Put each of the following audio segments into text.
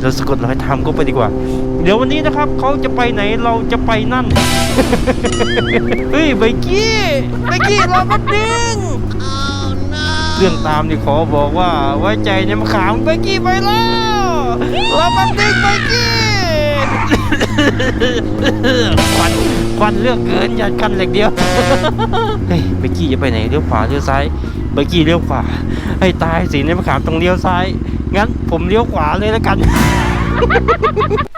เราสะกดรอยตามก็ไปดีกว่า เดี๋ยววันนี้นะครับเขาจะไปไหนเราจะไปนั่น เฮ้ยไบกี้ไบกี้รอแป๊บนึงเรื่องตามนี่ขอบอกว่าไว้ใจในมะขามไบกี้ไปแล้วรอแป๊บนึงไบกี้ควันควันเลือกเกินยันกันเหล็กเดียว เฮ้ยไบกี้จะไปไหนเลี้ยวขวาเลี้ยวซ้ายไบกี้เลี้ยวขวาให้ตายสิในมะขามต้องเลี้ยวซ้าย งั้นผมเลี้ยวขวาเลยแล้วกัน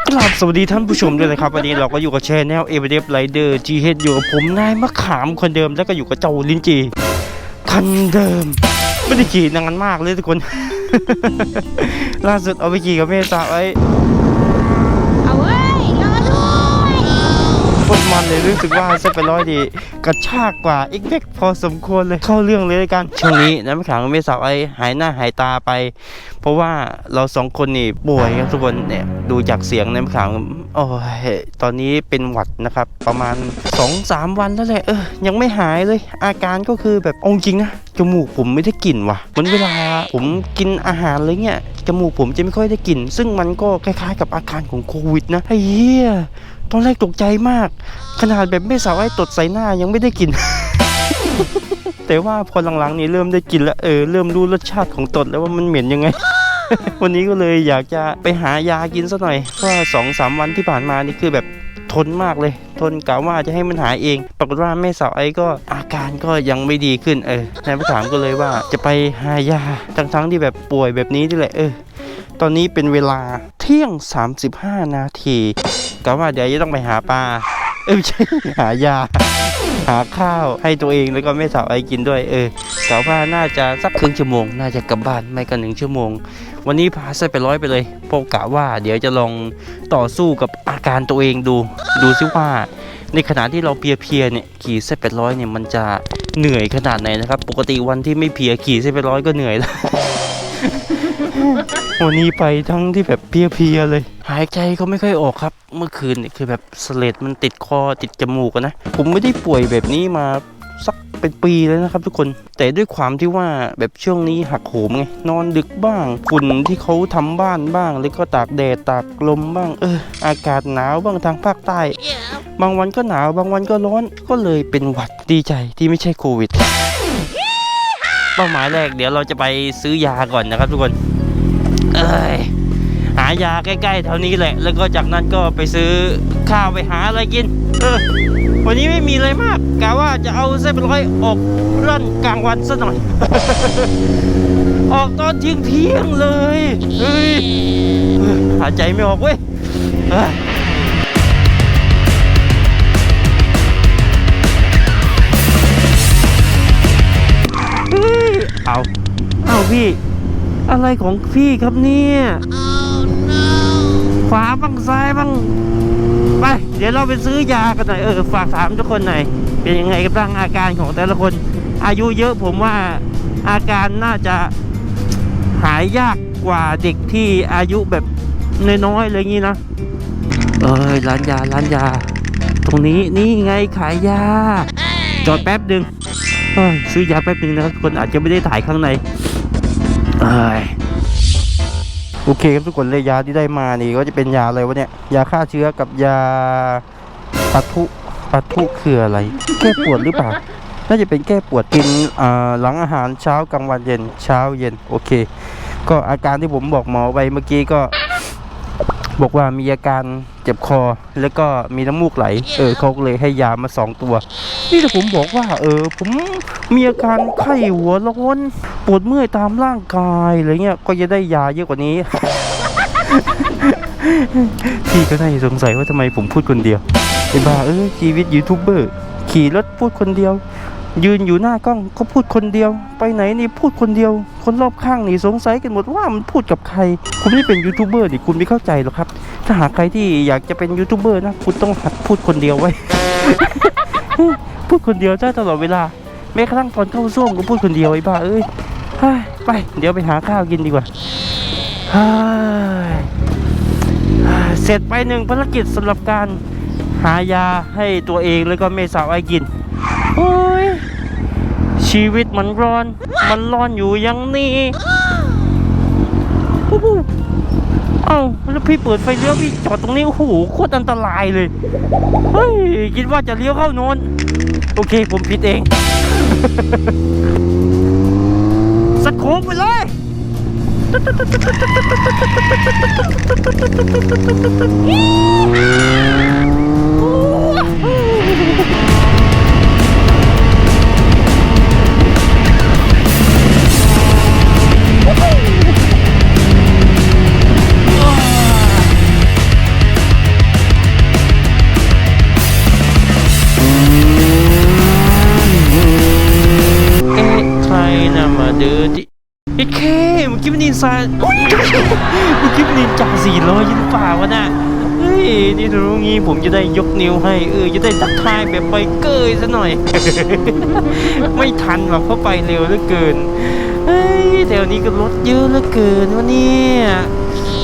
กราบสวัสดีท่านผู้ชมด้วยนะครับวันนี้เราก็อยู่กับแชนแนลเอเวอเรสต์ไรเดอร์จีเฮดอยู่กับผมนายมะขามคนเดิมแล้วก็อยู่กับเจ้าลินจีคันเดิม ไม่ได้ขี่นานมากเลยทุกคน ล่าสุดเอาไปขี่กับเมษาไว้ เอาเว้ยรอด้วย โคตรมันเลยรู้สึกว่าเส้นไปร้อยดี กระชากกว่าอีกเล็กพอสมควรเลยเข้าเรื่องเลยกัน ช่วงนี้น้ำขังเมษาวไอหายหน้าหายตาไป เพราะว่าเราสองคนนี่ป่วยทุกคนเนี่ยดูจากเสียงน้ำขังโอ้ยตอนนี้เป็นหวัดนะครับ ประมาณ2อสามวันแล้วแหละเออยังไม่หายเลย อาการก็คือแบบอาจริงนะจมูกผมไม่ได้กลิ่นว่ะเหมือนเวลาผมกินอาหารอะไรเงี้ยจมูกผมจะไม่ค่อยได้กลิ่น ซึ่งมันก็คล้ายๆกับอาการของโควิดนะไอ้เหี้ย ตอนแรกตกใจมาก ขนาดแบบไม่สาวไอ้ตดใส่หน้ายังไม่ได้กิน แต่ว่าพอหลังๆนี่เริ่มได้กินแล้วเออเริ่มรู้รสชาติของตดแล้วว่ามันเหม็นยังไง วันนี้ก็เลยอยากจะไปหายากินซะหน่อยเพราะว่าสองสามวันที่ผ่านมานี่คือแบบทนมากเลย ทนกะว่าจะให้มันหายเอง ปรากฏว่าแม่สาวไอ้ก็อาการก็ยังไม่ดีขึ้นเออนายผู้ถามก็เลยว่าจะไปหายาทั้งๆที่แบบป่วยแบบนี้นี่แหละเออ ตอนนี้เป็นเวลาเที่ยง 35 นาทีกะว่าเดี๋ยวจะต้องไปหาปลา เอ้ยไม่ใช่หายา หาข้าวให้ตัวเองแล้วก็แม่สาวไอกินด้วย เออกะว่าน่าจะสักครึ่งชั่วโมง น่าจะกลับบ้านไม่ก็หนึ่งชั่วโมง วันนี้พาเส้นไปร้อยไปเลยพราะกะว่า เดี๋ยวจะลองต่อสู้กับอาการตัวเองดู ดูซิว่า ในขณะที่เราเพลียเนี่ยขี่เส้นเป็ดร้อยเนี่ยมันจะเหนื่อยขนาดไหนนะครับ ปกติวันที่ไม่เพียขี่เส้นเป็ดร้อยก็เหนื่อยแล้ว วันนี้ไปทั้งที่แบบเพียๆเลย หายใจก็ไม่ค่อยออกครับ เมื่อคืนเนี่ยคือแบบสเลดมันติดคอติดจมูกอะนะ ผมไม่ได้ป่วยแบบนี้มาสักเป็นปีแล้วนะครับทุกคนแต่ด้วยความที่ว่าแบบช่วงนี้หักโหมไงนอนดึกบ้าง ฝุ่นที่เขาทำบ้านบ้าง แล้วก็ตากแดดตากลมบ้าง เออ อากาศหนาวบ้างทางภาคใต้บางวันก็หนาวบางวันก็ร้อนก็เลยเป็นหวัดดีใจที่ไม่ใช่โควิดเป้าหมายแรกเดี๋ยวเราจะไปซื้อยาก่อนนะครับทุกคน เอ้ยหายาใกล้ๆแถวนี้แหละ แล้วก็จากนั้นก็ไปซื้อข้าวไปหาอะไรกิน เออ วันนี้ไม่มีอะไรมากกะว่าจะเอาเส้นเป็นร้อยออกร่อนกลางวันซะหน่อย ออกตอนเที่ยงเที่ยงเลย เฮ้ยหายใจไม่ออกเว้ยเอา เอาพี่ อะไรของพี่ครับเนี่ยขวาบ้างซ้ายบ้างไป เดี๋ยวเราไปซื้อยากันหน่อยเออฝากถามทุกคนหน่อยเป็นยังไงกันบ้างอาการของแต่ละคน อายุเยอะผมว่าอาการน่าจะหายยากกว่าเด็กที่อายุแบบน้อยๆอะไรอย่างนี้นะเอ้ยร้านยาร้านยา ตรงนี้นี่ไงขายยาจอดแป๊บหนึ่งซื้อยาแป๊บหนึ่งนะครับคนอาจจะไม่ได้ถ่ายข้างใน โอเคครับทุกคนเลยยาที่ได้มานี่ก็จะเป็นยาอะไรวะเนี่ย ยาฆ่าเชื้อกับยาปัทุปัทุคืออะไร แก้ปวดหรือเปล่า น่าจะเป็นแก้ปวดกินหลังอาหารเช้ากลางวันเย็นเช้าเย็นโอเค ก็อาการที่ผมบอกหมอไปเมื่อกี้ก็ บอกว่ามีอาการเจ็บคอแล้วก็มีน้ำมูกไหล เออเขาก็เลยให้ยามาสองตัว นี่แต่ผมบอกว่า เออ ผมมีอาการไข้หัวร้อนปวดเมื่อยตามร่างกายอะไรเงี้ยก็จะได้ยาเยอะกว่านี้ พี่ก็น่าจะสงสัยว่าทำไมผมพูดคนเดียวไอ้บ้าเออชีวิตยูทูบเบอร์ขี่รถพูดคนเดียว ยืนอยู่หน้ากล้องก็พูดคนเดียว ไปไหนนี่พูดคนเดียว คนรอบข้างนี่สงสัยกันหมดว่ามันพูดกับใครคุณไม่เป็นยูทูบเบอร์นี่คุณไม่เข้าใจหรอกครับ ถ้าหากใครที่อยากจะเป็นยูทูบเบอร์นะคุณต้องหัดพูดคนเดียวไว้ พูดคนเดียวได้ตลอดเวลาแม้กระทั่งตอนเข้าส้วมก็พูดคนเดียวไอ้บ้าเอ้ยไป เดี๋ยวไปหาข้าวกินดีกว่าเฮ้ยเสร็จไปหนึ่งภารกิจสำหรับการหายาให้ตัวเองแล้วก็เมสาวไอกิน โอ้ยชีวิตมันร้อน มันร้อนอยู่ย่างนี้ปุ๊บเอ้าแล้วพี่เปิดไฟเลี้ยวพี่จอดตรงนี้โอ้โหโคตรอันตรายเลยเฮ้ยคิดว่าจะเลี้ยวเข้าโน้นโอเคผมผิดเองสกโคปไปเลยเกี้มันนินซาอุ๊ยเมื่อกี้มันนินจ่าสี่ร้อยหรือเปล่าวะน่ะเฮ้ยนี่ถ้ารู้งี้ผมจะได้ยกนิ้วให้ เออ จะได้ทักทายแบบไปเกยซะหน่อย ไม่ทันหรอกเพราะไปเร็วเหลือเกิน เฮ้ยแถวนี้ก็รถเยอะเหลือเกินวะเนี่ย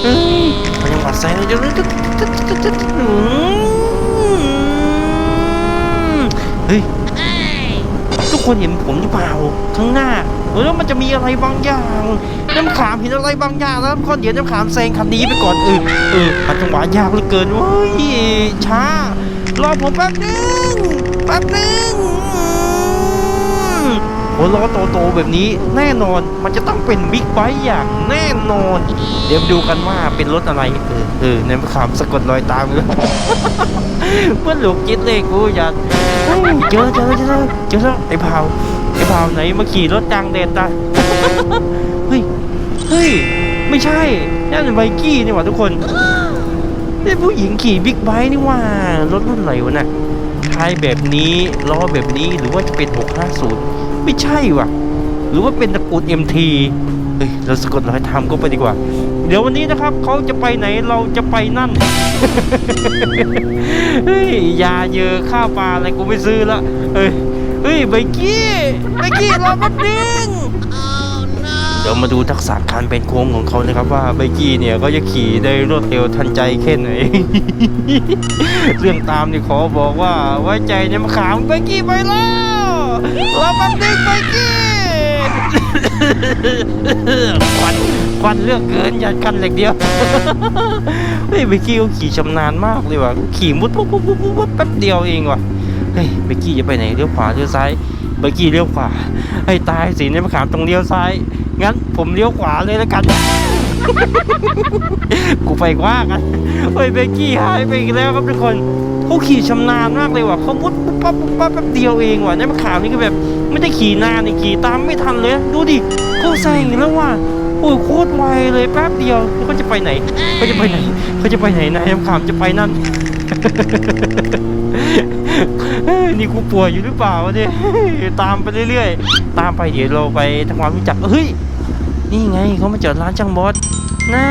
เฮ้ยไปยังหวัดไซเลยจะรู้เฮ้ยทุกคนเห็นผมหรือเปล่าข้างหน้าเออมันจะมีอะไรบางอย่างน้ำขามเห็นอะไรบางอย่างแล้วก็เดี๋ยวน้ำขามแซงคันนี้ไปก่อนเออเออหาจังหวะยากเหลือเกินเว้ยช้ารอผมแป๊บนึงแป๊บนึงหัวล้อโตๆแบบนี้แน่นอนมันจะต้องเป็นบิ๊กไบค์อย่างแน่นอน เดี๋ยวดูกันว่าเป็นรถอะไร เออเออในมะขามสะกดรอยตามเลยเมื่อหลูกจิตเลยกูอยากเฮ้ยเจอเจอเจอเจอไอ้เผา ไอ้เผาไหนมาขี่รถกลางแดดตาเฮ้ย เฮ้ย ไม่ใช่นั่นเป็นไบกี้นี่หว่าทุกคนนี่ผู้หญิงขี่บิ๊กไบค์นี่ว่ารถรุ่นไหนวะน่ะท้ายแบบนี้ล้อแบบนี้หรือว่าจะเป็น 650 ไม่ใช่ว่ะ หรือว่าเป็นตระกูล MT เฮ้ยเราสะกดรอยทำก็ไปดีกว่า เดี๋ยววันนี้นะครับเขาจะไปไหนเราจะไปนั่น เฮ้ยยาเยอะข้าวปลาอะไรกูไม่ซื้อละเฮ้ย เฮ้ยไบกี้ไบกี้รอแป๊บนึงเดี๋ยวมาดูทักษะการเป็นโค้งของเขานะครับว่าไบกี้เนี่ยก็จะขี่ได้รวดเร็วทันใจแค่ไหน เรื่องตามนี่ขอบอกว่าไว้ใจในมะขามไบกี้ไปแล้วรอแป๊บนึงไบกี้ควันควันเลือกเกินยันกันเหล็กเดียวเฮ้ยเบกกี้เขาขี่ชำนาญมากเลยว่ะขี่มุดปุ๊บปุ๊บปุ๊บปุ๊บแป๊บเดียวเองว่ะ ฮ้ยเบกกี้จะไปไหนเลี้ยวขวาเลี้ยวซ้ายเบกกี้เลี้ยวขวาให้ตายสินี่มะขามตรงเลี้ยวซ้าย งั้นผมเลี้ยวขวาเลยแล้วกัน กูไปกว่ากันเฮ้ยเบกกี้หายไปอีกแล้วครับทุกคนเขาขี่ชำนาญมากเลยว่ะเขามุดปุ๊บปั๊บปุ๊บปั๊บแป๊บเดียวเองว่ะเนี่มะขามนี่ก็แบบไม่ได้ขี่นานนี่ขี่ตามไม่ทันเลย ดูดิเขาแซงแล้วว่ะโอ้ยโคตรไวเลยแป๊บเดียวเขาจะไปไหนเขาจะไปไหนเขาจะไปไหนนายคำจะไปนั่น นี่กูป่วยอยู่หรือเปล่าวะเนี่ยตามไปเรื่อยๆ ตามไปเดี๋ยวเราไปทำความรู้จักเฮ้ยนี่ไงเขามาจอดร้านช่างบอสน่า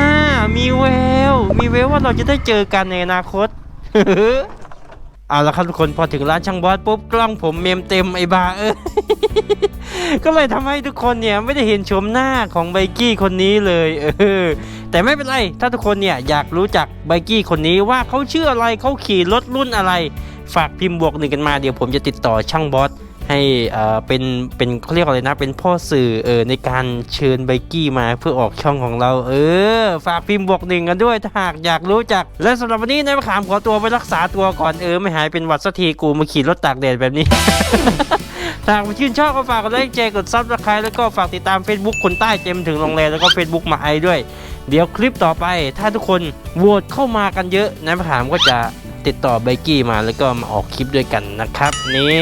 มีแววมีแววว่าเราจะได้เจอกันในอนาคต เอาละครับทุกคนพอถึงร้านช่างบอสปุ๊บกล้องผมเมมเต็มไอ้บาเออก็เลยทำให้ทุกคนเนี่ยไม่ได้เห็นชมหน้าของไบกี้คนนี้เลยเออแต่ไม่เป็นไรถ้าทุกคนเนี่ยอยากรู้จักไบกี้คนนี้ว่าเขาชื่ออะไรเขาขี่รถรุ่นอะไร ฝากพิมพ์บวกหนึ่งกันมาเดี๋ยวผมจะติดต่อช่างบอส ให้เอ่อเป็นเป็นเขาเรียกอะไรนะ เป็นพ่อสื่อเออในการเชิญไบกี้มาเพื่อออกช่องของเรา เออ ฝากพิมพ์บวกหนึ่งกันด้วยถ้าหากอยากรู้จัก และสำหรับวันนี้นายมะขามขอตัวไปรักษาตัวก่อนเออไม่หายเป็นหวัดสักทีกูมาขี่รถตากแดดแบบนี้ ถ้าหากชื่นชอบก็ฝากกดไลค์แชร์กดซับสไครต์แล้วก็ฝากติดตาม Facebook คนใต้เต็มถึงโรงแรมแล้วก็ Facebook มาไอด้วย เดี๋ยวคลิปต่อไป ถ้าทุกคนโหวตเข้ามากันเยอะนายมะขามก็จะ ติดต่อไบกี้มาแล้วก็มาออกคลิปด้วยกันนะครับ นี่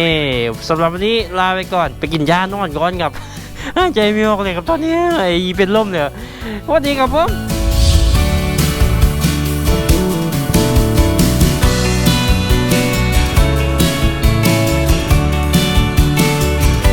สำหรับวันนี้ลาไปก่อนไปกินยานอนก่อนกับใจไม่ออกเลยครับตอนนี้ไอ้เป็นลมเลยสวัสดีครับผม